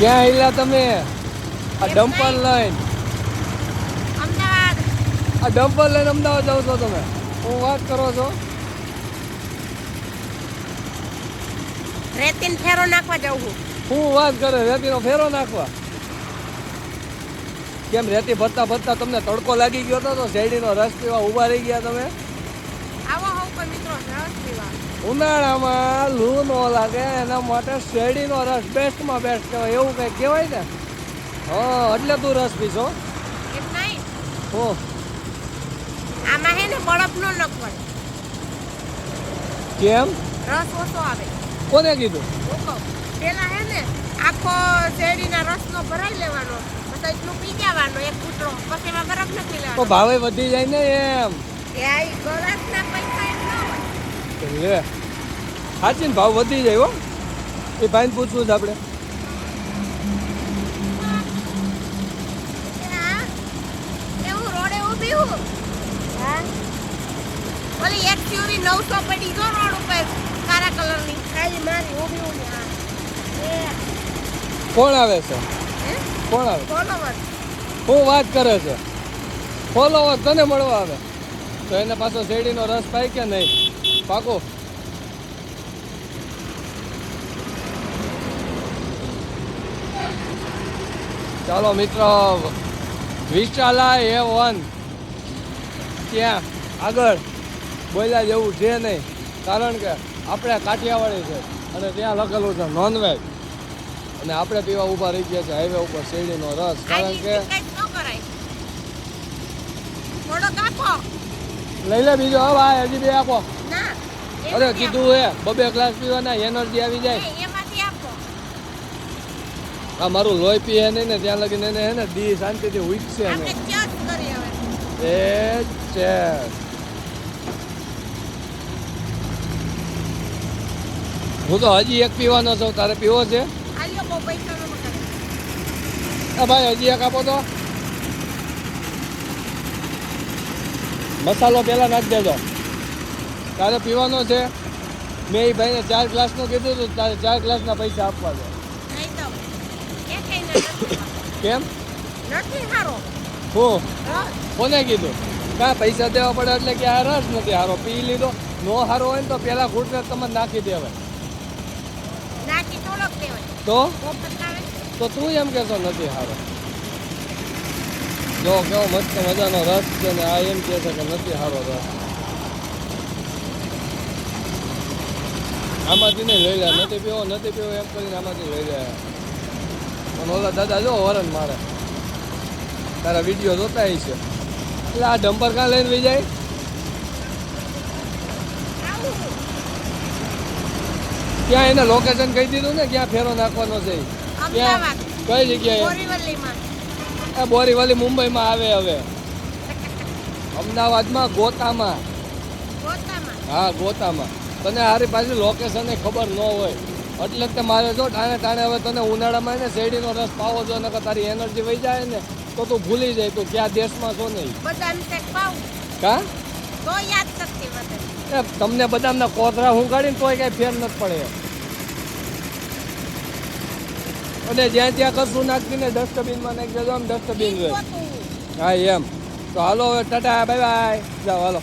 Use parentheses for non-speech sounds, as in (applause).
ક્યાં હિલા તમે? આ ડમ્પર લઈને. આ ડમ્પર લઈને અમદાવાદ જાવ છો તમે. હું વાત કરો છો? રેતીન ફેરો નાખવા જાઉં છું. હું વાત કરે રેતીનો ફેરો નાખવા? કેમ રેતી ભરતા ભરતા તમને તડકો લાગી ગયો હતો તો શેરડીનો રસ પીવા ઊભા રહી ગયા તમે આવો હોવ કોઈ મિત્રો રસ પીવા ઉનાળામાં લૂ ન લાગે એના માટે શેરડીનો રસ બેસ્ટમાં બેસ્ટ કહેવાય એવું કંઈક કહેવાય ને? હા એટલે તું રસ પીશો. હો. આમાં હે ને બળફ નો નખવાય કેમ? રસ ઓછો આવે. કોને કીધું? પેલા હે ને આખો શેરડીના રસનો ભરાઈ લેવાનો પછી એટલું પી જવાનો એક કૂતરો પછી એમાં બરફ નથી તો ભાવે વધી જાય ને એમ. એ આ ઈ પૈસા હોય લે સાચી ને ભાવ વધી જાય હો. એ ભાઈને પૂછવું આપણે. ઓલી એક થિયોરી નવસો પડી જો રોડ ઉપર કાળા કલરની. ખાલી મારી ઊભી ઊભી કોણ આવે છે? કોણ આવે? ફોલોવર. હું વાત કરે છે. ફોલોવર તને મળવા આવે. તો એને પાછો શેરડીનો રસ પાય કે નહીં? પાકો ચાલો મિત્રો વિશાલા એ વન. ત્યાં આગળ બોલ્યા જેવું છે નહીં કારણ કે આપણે કાઠિયાવાડી છે અને ત્યાં લખેલું છે નોનવેજ અને આપણે પીવા ઊભા રહી ગયા છે હાઈવે ઉપર શેરડીનો રસ કારણ કે લઈ લે બીજો હવે હજી બે આપો. અરે કીધું હે બબે ગ્લાસ પીવાના એનર્જી આવી જાય. આ મારું લોહી પીએ નહીં ને ત્યાં લગીને એને હે ને દી શાંતિથી ઉઈકશે ને ચેસ એ છે હું તો હજી એક પીવાનો છું તારે પીવો છે? ભાઈ હજી એક આપો તો. મસાલો પેલા નાખી દેજો. તારે પીવાનો છે. મેં એ ભાઈને ચાર ગ્લાસનું કીધું હતું તારે ચાર ગ્લાસના પૈસા આપવા છે. કેમ? હું? કોને કીધું? કાં પૈસા દેવા પડે એટલે કે આ રસ નથી હારો. પી લીધો. નો હારો હોય ને તો પેલા ઘૂંટને તમને નાખી દેવાય. તો તો તું એમ કહેશો નથી હારો. જો કેવો મસ્ત મજાનો રસ છે ને આ એમ કહે છે કે નથી હારો રસ. આમાંથી નહીં લઈ લે નથી પીવો નથી પીવો એમ કરીને આમાંથી લઈ લે. પણ ઓલા દાદા જો વરણ મારે. તારા વીડિયો જોતા છે. એટલે આ ડમ્પર કાં લઈને વહી જાય? ત્યાં એને લોકેશન કહી દીધું ને ક્યાં ફેરો નાખવાનો છે. ક્યાં? કઈ જગ્યાએ? બોરીવલી મુંબઈમાં આવે હવે. (laughs) અમદાવાદમાં ગોતામાં? હા ગોતામાં. તને હારી પાછી લોકેશનની ખબર ન હોય. એટલે જ મારે જો ટાણે ટાણે હવે તને ઉનાળામાં ને શેરડીનો રસ પાવો જો નકર તારી એનર્જી વહી જાય ને તો તું ભૂલી જાય તું ક્યાં દેશમાં છો નહીં. બદામ કા? તમને બદામના કોતરા હું કાઢીને તોય કાંઈ ફેર નથી પડે. અને જ્યાં ત્યાં કશું નાખીને ડસ્ટબિનમાં નાખી દેજો આમ ડસ્ટબિન રહે. હા એમ. તો હાલો હવે ટાટા બાય બાય જાઓ હાલો.